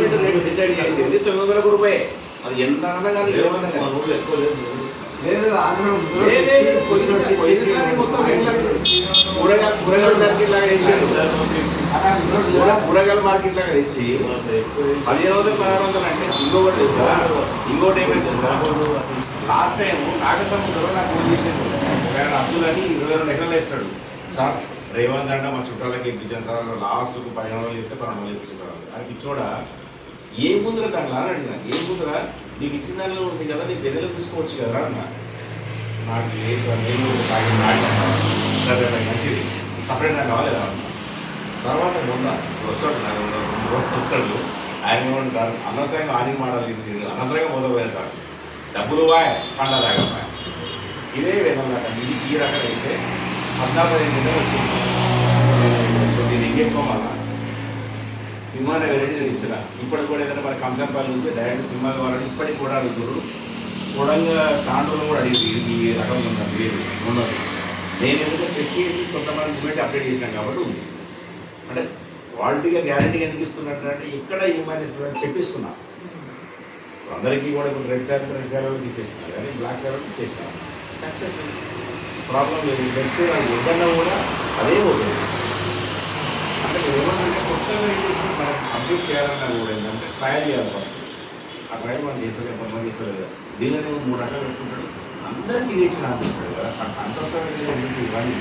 Government rate decide చేసింది తొమ్మిది వందల రూపాయే. అది ఎంత అన్నా కానీ ఏమన్నా కానీ. ఎక్కువ లేదు. కూరగాయల కూరగాయల మార్కెట్ లాగా వేసాడు కూర- కూరగాయల మార్కెట్ లాగా తెచ్చి పదిహేను వందలు పదహారు వందలు అంటే ఇంకొకటి తెలుసా? ఇంకోటి ఏమైంది తెలుసా? లాస్ట్ టైం నాగసముద్రంలో నాకు ఫోన్ చేసాడు ఆయన అబ్దుల్ అని ఇరవై రెండు ఎకరాలు వేస్తాడు. సార్ రేవంత్ అంటే మా చుట్టాలకి ఇప్పించాను సార్. లాస్ట్ పదిహేను వందలు చెప్తే పన్నెండు వందలు ఇప్పిస్తారు అది పిచ్చోడా? ఏ ముందర దాంట్లో అని నాకు ఏ ముందర? నీకు ఇచ్చిన దానిలో ఉంది కదా నీ బెదలు తీసుకోవచ్చు కదా అన్న. నాకు ఏ సార్ నేను సరే నాకు మంచిది. సపరేట్ నాకు కావాలేదా? అన్న తర్వాత మొన్న వస్తాడు నాకు రెండు రోజులు వస్తాడు. ఆయన ఏమంటాడు సార్ అనవసరంగా ఆని మాడాలి నేను అనవసరంగా మోసపోయారు సార్. డబ్బులు బాయ్ పంట తాగమ్మా ఇదే విధంగా ఇది ఈ రకం ఇస్తే పద్నాలుగు ఐదు గంటలు వచ్చింది. నేను ఇంకెక్కువ సినిమా వెరైటీ నేను ఇచ్చిన. ఇప్పటికి కూడా ఏదైనా మన కంసంపల్లి నుంచి డైరెక్ట్ సినిమా కావాలని ఇప్పటికి కూడా అడుగుతారు చూడంగా తాండ్రులు కూడా అడిగింది. ఈ రకం ఉందండి లేదు. ఉండదు నేను ఎందుకంటే టెస్ట్ చేసి కొంతమంది మూమెంట్ అప్డేట్ చేసినాం కాబట్టి ఉంది. అంటే క్వాలిటీగా గ్యారంటీ ఎందుకు ఇస్తున్నట్టు అంటే ఇక్కడ ఏమైనా చెప్పిస్తున్నా. అందరికీ కూడా ఇప్పుడు రెడ్ సార్ రెడ్ శారీలకు ఇచ్చేస్తున్నారు. కానీ బ్లాక్ శారీలకు ఇచ్చేస్తున్నారు. సక్సెస్ ప్రాబ్లం లేదు. నెక్స్ట్ అది కూడా అదే పోతుంది అంటే ఏమన్నా కొత్తగా ఏంటంటే కంప్లీట్ చేయాలన్నా కూడా ఏంటంటే ట్రయల్ చేయాలి ఫస్ట్ ఆ ట్రయల్ మనం చేస్తారు కొంతమంది చేస్తారు కదా దీనిలో నేను మూడు రకాలు పెట్టుకుంటాడు అందరికీ ఇచ్చిన అనుకుంటాడు కదా అంత వస్తాడు ఇవన్నీ